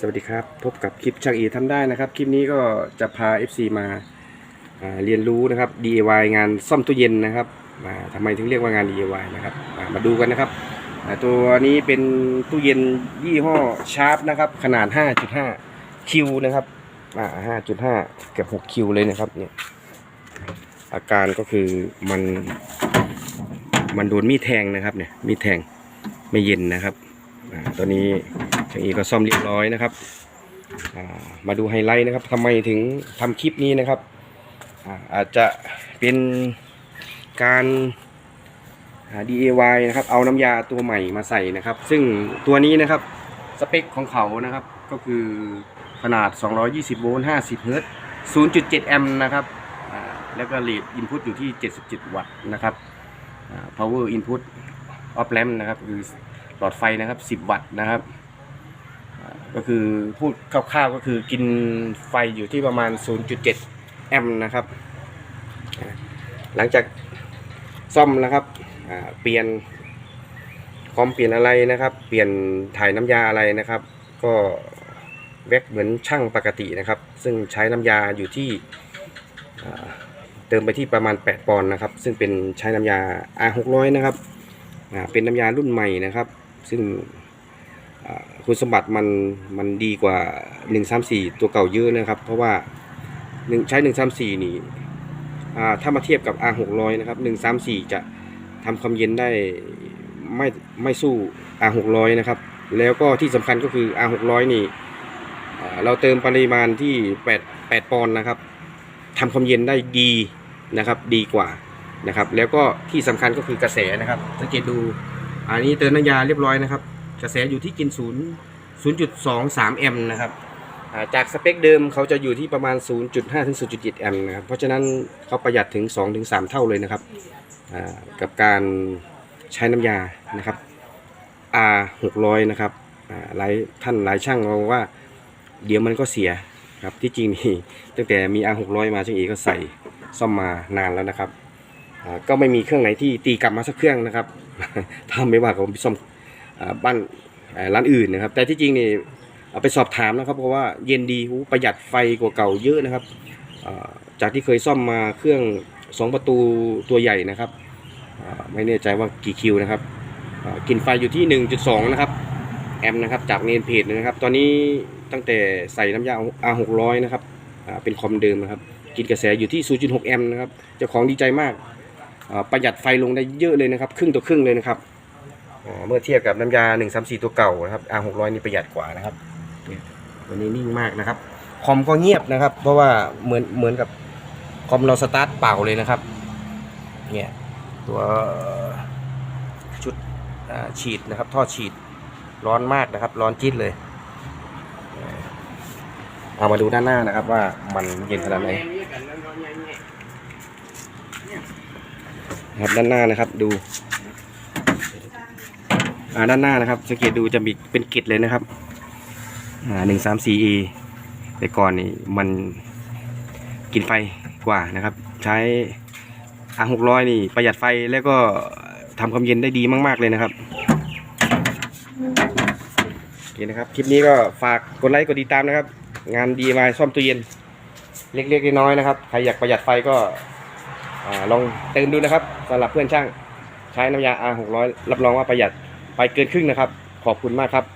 สวัสดีครับ พบกับคลิปช่างเอทำได้นะครับ คลิปนี้ก็จะพา FC มาาเรียนรู้นะครับ DIY งานซ่อมตู้เย็นนะครับอ่าทำไมถึงเรียกว่างาน DIY นะครับอ่ามาดูกันนะครับ ตัวนี้เป็นตู้เย็นยี่ห้อชาร์ปนะครับ ขนาด 5.5 คิวนะครับ5.5 เกือบ6คิวเลยนะครับเนี่ยอาการก็คือมันมันโดนมีดแทงนะครับเนี่ยมีดแทงไม่เย็นนะครับตัวนี้ ช่างอีก็ซ่อมเรียบร้อยนะครับามาดูไฮไลท์นะครับทำไมถึงทำคลิปนี้นะครับอาอาจจะเป็นการา DIY นะครับเอาน้ำยาตัวใหม่มาใส่นะครับ ซึ่งตัวนี้นะครับสเปคของเขานะครับก็คือขนาด 220 โวลต์ 50 เฮิรตซ์ 0.7 แอมป์นะครับแล้วก็เรทอินพุตอยู่ที่ 77 วัตต์นะครับ power input of lamp นะครับคือหลอดไฟนะครับ 10 วัตต์นะครับ ก็คือพูดคร่าวๆก็คือกินไฟอยู่ที่ประมาณ 0.7 แอมป์นะครับ หลังจากซ่อมนะครับเปลี่ยนคอมเปลี่ยนอะไรนะครับ เปลี่ยนถ่ายน้ำยาอะไรนะครับ ก็แวกเหมือนช่างปกตินะครับ ซึ่งใช้น้ำยาอยู่ที่เติมไปที่ประมาณ 8 ปอนด์นะครับ ซึ่งเป็นใช้น้ำยา R600 นะครับเป็นน้ำยารุ่นใหม่นะครับ ซึ่ง คุณสมบัติมันมันดีกว่า 134 ตัวเก่าเยอะนะครับ เพราะว่าหนึ่งใช้ 134 นี่อ่ถ้ามาเทียบกับ R600 นะครับ 134 จะทำความเย็นได้ไม่ไม่สู้ R600 นะครับ แล้วก็ที่สำคัญก็คือ R600 นี่อ่เราเติมปริมาณที่ 8 8 ปอนด์นะครับทำความเย็นได้ดีนะครับดีกว่านะครับ แล้วก็ที่สำคัญก็คือกระแสนะครับ สังเกตดูอันนี้เติมน้ำยาเรียบร้อยนะครับ กระแสอยู่ที่กิน0 0.23แอมป์นะครับจากสเปคเดิมเขาจะอยู่ที่ประมาณ 0.5 ถึง 0.7 แอมป์นะครับ เพราะฉะนั้นเขาประหยัดถึง 2 ถึง 3 เท่าเลยนะครับ กับการใช้น้ำยานะครับ R 600นะครับหลายท่านหลายช่างมองว่า เดี๋ยวมันก็เสียครับ ที่จริงนี่ตั้งแต่มี R 600มาช่างเอก็ใส่ซ่อมมานานแล้วนะครับ ก็ไม่มีเครื่องไหนที่ตีกลับมาสักเครื่องนะครับถ้าไม่ว่าผมไปซ่อม บ้านร้านอื่นนะครับ แต่ที่จริงนี่เอาไปสอบถามนะครับเพราะว่าเย็นดีหูประหยัดไฟกว่าเก่าเยอะนะครับจากที่เคยซ่อมมาเครื่อง 2 ประตูตัวใหญ่นะครับไม่แน่ใจว่ากี่คิวนะครับกินไฟอยู่ที่ 1.2 นะครับ แอมนะครับจากเมนเพจนะครับ ตอนนี้ตั้งแต่ใส่น้ำยา R600 นะครับเป็นคอมเดิมนะครับ กินกระแสอยู่ที่ 0.6 แอมนะครับเจ้าของดีใจมากประหยัดไฟลงได้เยอะเลยนะครับ ครึ่งต่อครึ่งเลยนะครับ เมื่อเทียบกับน้ำยา134ตัวเก่านะครับ R600 นี่ประหยัดกว่านะครับเนี่ยตัวนี้นิ่งมากนะครับ คอมก็เงียบนะครับ เพราะว่าเหมือนเหมือนกับคอมเราสตาร์ทเปล่าเลยนะครับ เนี่ยตัวชุดฉีดนะครับ ท่อฉีดร้อนมากนะครับ ร้อนจี๊ดเลย เอามาดูด้านหน้านะครับว่ามันเย็นขนาดไหนนะครับด้านหน้านะครับดู ด้านหน้านะครับสังเกตดูจะมีเป็นกิจเลยนะครับอ่าหนึ่งสามสี่แต่ก่อนนี่มันกินไฟกว่านะครับ ใช้อาหกร้อยนี่ประหยัดไฟแล้วก็ทำความเย็นได้ดีมาก ๆ เลยนะครับโอเคนะครับ คลิปนี้ก็ฝากกดไลค์กดติดตามนะครับ งาน DIY ซ่อมตู้เย็น เล็กๆน้อยๆนะครับ ใครอยากประหยัดไฟก็อลองเติมดูนะครับสำหรับเพื่อนช่าง ใช้น้ำยา R 600 รับรองว่าประหยัด ไปเกินครึ่งนะครับ ขอบคุณมากครับ